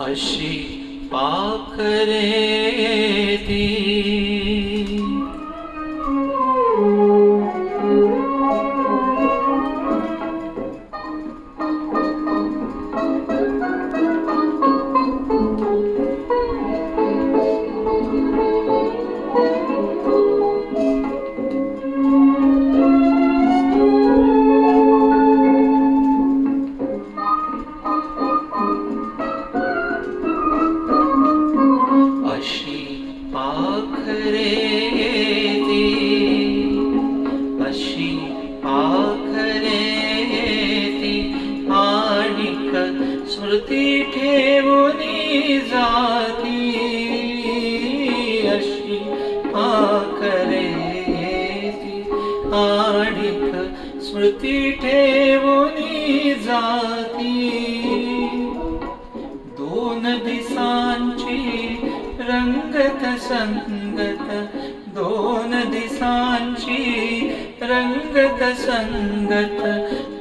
अशी पाकरेती स्मृती ठेवून जाती अशी आकरे आणिक स्मृती ठेवून जाती. दोन दिसांची रंगत संगत दोन दिसांची रंगत संगत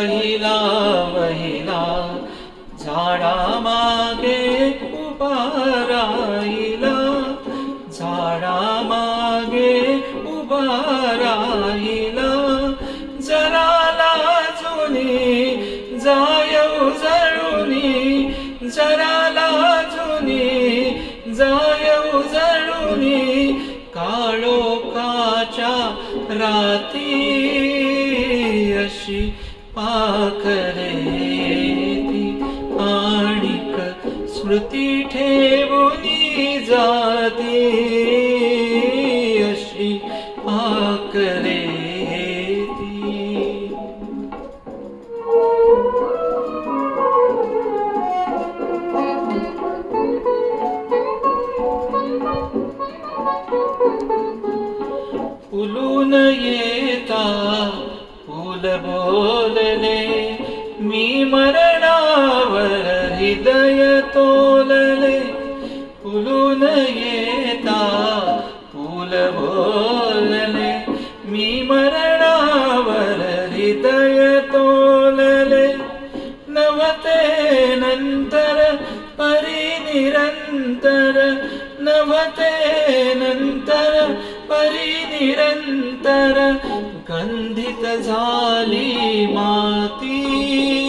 पहिला महिला झाडा मागे उभा राहिला. झाडा मागे उभा राहिला. जरा लाजुनी जायव जळुनी जरा लाजुनी जायव जळुनी काळोखाच्या राती अशी पाखरे ती आणिक स्मृती ठेवून जाती. अशी पाखरे फुलून येता फुल मरणावर हृदय तोलले फुलून येता फुल बोलले. मी मरणावर हृदय तोलले नवते नंतर परिनिरंतर नवते नंतर परिनिरंतर गंधित झाली माती.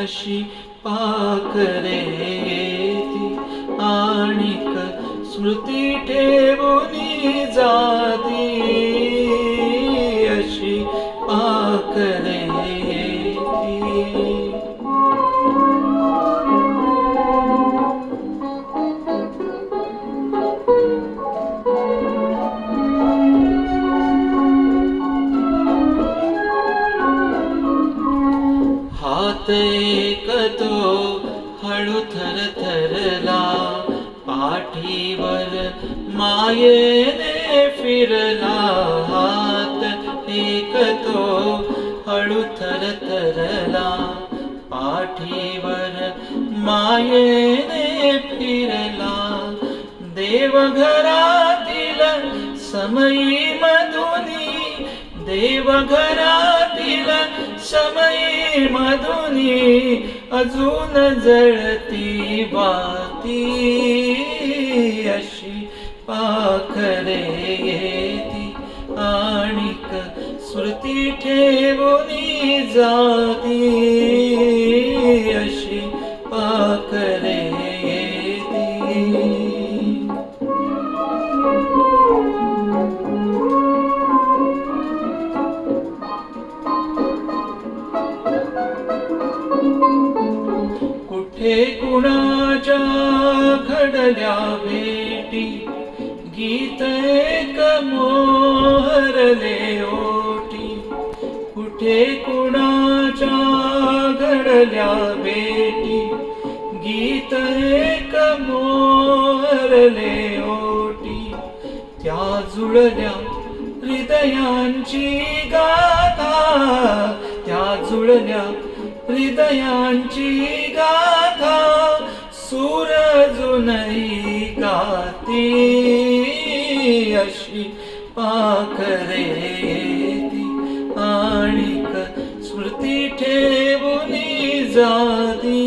अशी पाखरे ती आणिक स्मृती ठेवून जाती. हात एकतो हळू थर थरला पाठीवर मायेने फिरला हात. एकतो हळू थर थरला पाठीवर मायेने फिरला. देवघरातील समयी मधुनी देवघरातील सम मधुनी अजून जळती बाती. अशी पाखरे येती. आणिक स्मृती ठेवून जाती. हे कुणाच्या घडल्या भेटी? गीत एक मोहरले ओटी. कुठे कुणाच्या घडल्या भेटी? गीत एक मोहरले ओटी. त्या जुळल्या हृदयांची गाथा. त्या जुळल्या हृदयांची गाथा सूर जुनई गाती अशी पाखरे ती आणिक स्मृती ठेवून जाती.